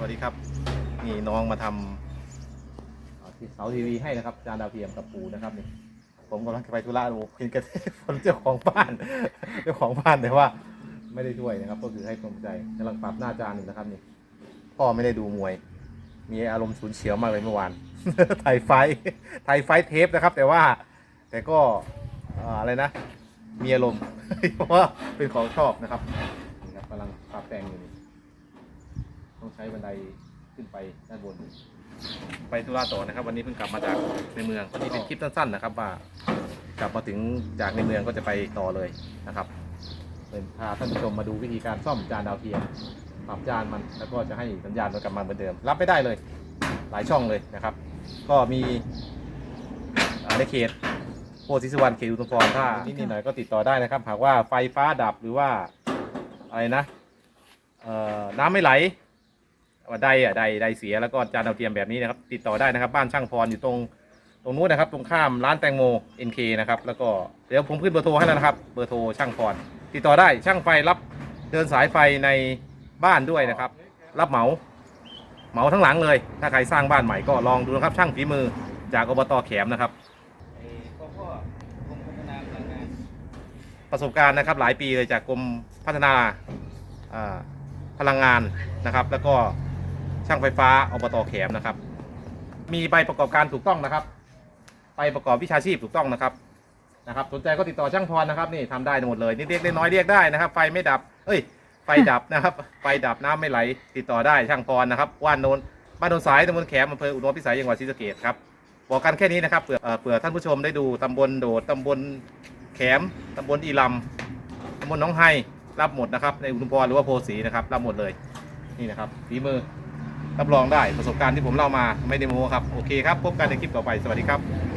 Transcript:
วัสดีครับ นี่น้องมาทำเอ่อที่เสาทีวีให้นะครับจานดาวเทียมกับปูนะครับนี่ผมกำลังไปธุระโอ้เห็นกันคนเจ้าของบ้านเจ้าของบ้านแต่ว่า ไม่ได้ช่วยนะครับ ก็คือให้กำลังใจกำลังปรับหน้าจานอยู่นะครับนี่พ่อไม่ได้ดูมวย มีอารมณ์สูญเฉียวมากเลยเมื่อวานไทยไฟท์ไทยไฟเทปนะครับ แต่ว่าแต่ก็อะไรนะ มีอารมณ์เพราะว่าเป็นของชอบนะครับนี่ครับกำลังปรับแต่งอยู่นี่ ช้บันไดขึ้นไปด้านบน ไปธุระต่อนะครับ วันนี้เพิ่งกลับมาจากในเมืองวันนี้เป็นคลิปสั้นๆนะครับ ว่ากลับมาถึงจากในเมืองก็จะไปต่อเลยนะครับเป็นพาท่านผู้ชมมาดูวิธีการซ่อมจานดาวเทียมปรับจานมันแล้วก็จะให้สัญญาณมันกลับมาเหมือนเดิม รับไม่ได้เลย หลายช่องเลยนะครับ ก็มีในเขตโพธิสุวรรณเขตอุทุมพรถ้านิดหน่อยก็ติดต่อได้นะครับ หากว่าไฟฟ้าดับหรือว่าอะไรนะเอ่อน้ำไม่ไหล ว่าใดอะใดใดเสียแล้วก็จานดาวเทียมแบบนี้นะครับ ติดต่อได้นะครับ บ้านช่างพรอยู่ตรงตรงนู้นนะครับ ตรงข้ามร้านแตงโม NK นะครับ แล้วก็เดี๋ยวผมขึ้นเบอร์โทรให้แล้วนะครับ เบอร์โทรช่างพรติดต่อได้ช่างไฟรับเดินสายไฟในบ้านด้วยนะครับ รับเหมา เหมาทั้งหลังเลย ถ้าใครสร้างบ้านใหม่ก็ลองดูนะครับ ช่างฝีมือจากอบตแขมนะครับประสบการณ์นะครับหลายปีเลยจากกรมพัฒนาพลังงานนะครับ แล้วก็ ช่างไฟฟ้าอบตแขมนะครับ มีใบประกอบการถูกต้องนะครับใบประกอบวิชาชีพถูกต้องนะครับนะครับ สนใจก็ติดต่อช่างพรนะครับนี่ทำได้หมดเลยนี่เรียกเล็กน้อยเรียกได้นะครับ ไฟไม่ดับ เอ้ย ไฟดับนะครับ ไฟดับน้ำไม่ไหล ติดต่อได้ช่างพรนะครับว่านโนนบ้านโนนสายตำบลแขมอำเภออุดมพิสัยจังหวัดศรีสะเกษครับบอกกันแค่นี้นะครับเผื่อเผื่อท่านผู้ชมได้ดูตำบลโดดตำบลแขมตำบลอีลำตำบลน้องไฮรับหมดนะครับ ในอุดมพรหรือว่าโพสีนะครับรับหมดเลยนี่นะครับฝีมือ รับรองได้ประสบการณ์ที่ผมเล่ามาไม่ได้โม้ครับโอเคครับพบกันในคลิปต่อไปสวัสดีครับ